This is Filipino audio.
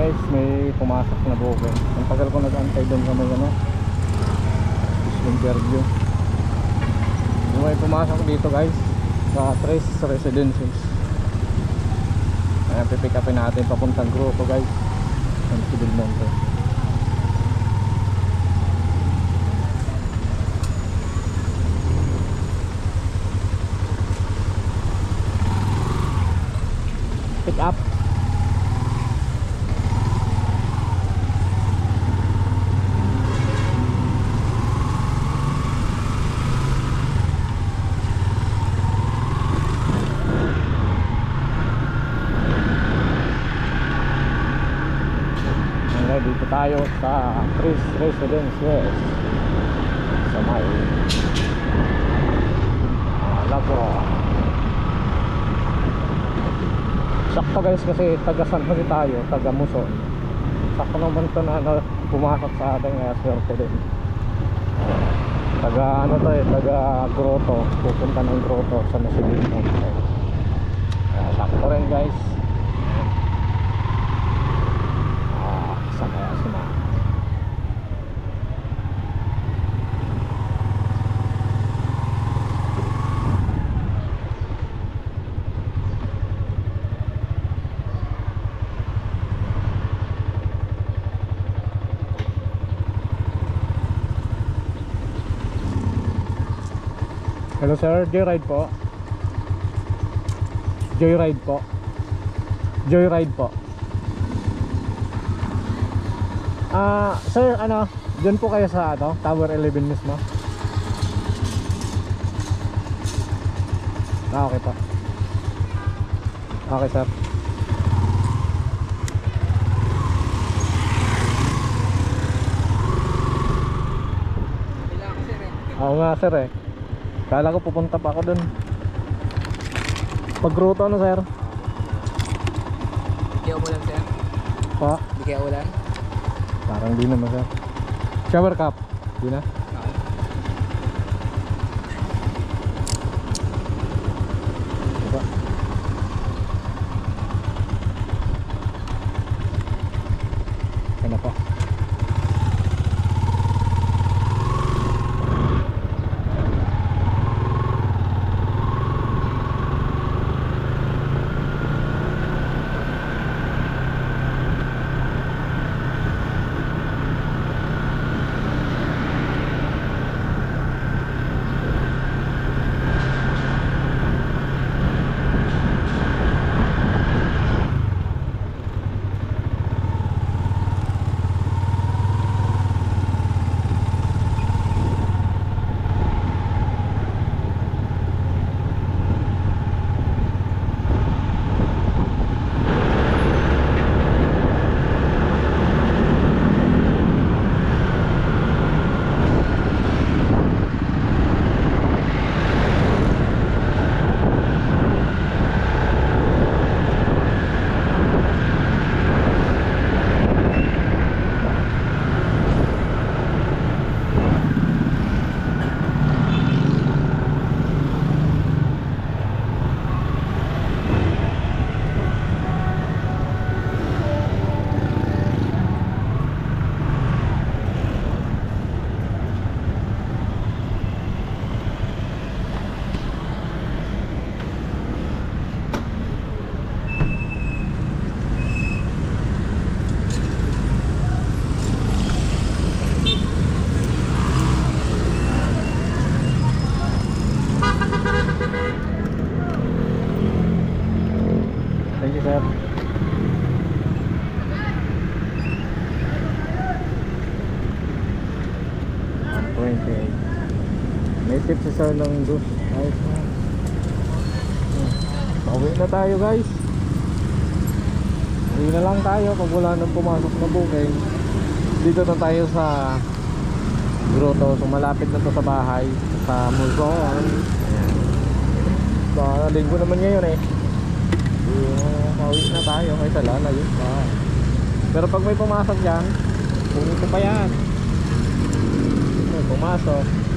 guys, may pumasok na booking. Ang tagal ko nag-antay doon sa may ano, interview. Yung may pumasok dito guys, sa Tres Residences. Ayan, pipick upin natin papuntang grupo guys. Ang Civil Monte. Pick up. Okay, dito tayo sa Chris Residence West sa may uh, Lagro sakto guys kasi taga San Jose tayo taga Muson. Sakto naman ito na, na pumasok sa atin kaya swerte din. Taga ano to eh taga Grotto pupunta ng Grotto sa Mountain uh, sakto rin guys Ah, sa kaya sila. Hello sir, Joyride po. Joyride po. Joyride po. Ah, sir, ano, diyan po kayo sa ano, Tower 11 mismo. Ah, okay po. Okay, sir. Oo nga, sir eh. Kala ko pupunta pa ako dun. Pagruto ano, sir? Di kaya ulan sir. Pa, Di kaya ulan. parang di naman, sir. Shower cup. Di na? Sir. May tip si sir ng dus. Ayos na. Hmm. Pauwi na tayo guys. Uwi na lang tayo pag wala nang pumasok na booking. Dito na tayo sa grotto. So malapit na to sa bahay. Sa Mulcon. Ayan. So, linggo naman ngayon eh. Yung pauwi na tayo kaysa lalayo pa. Pero pag may pumasok dyan, ko pa yan. May pumasok.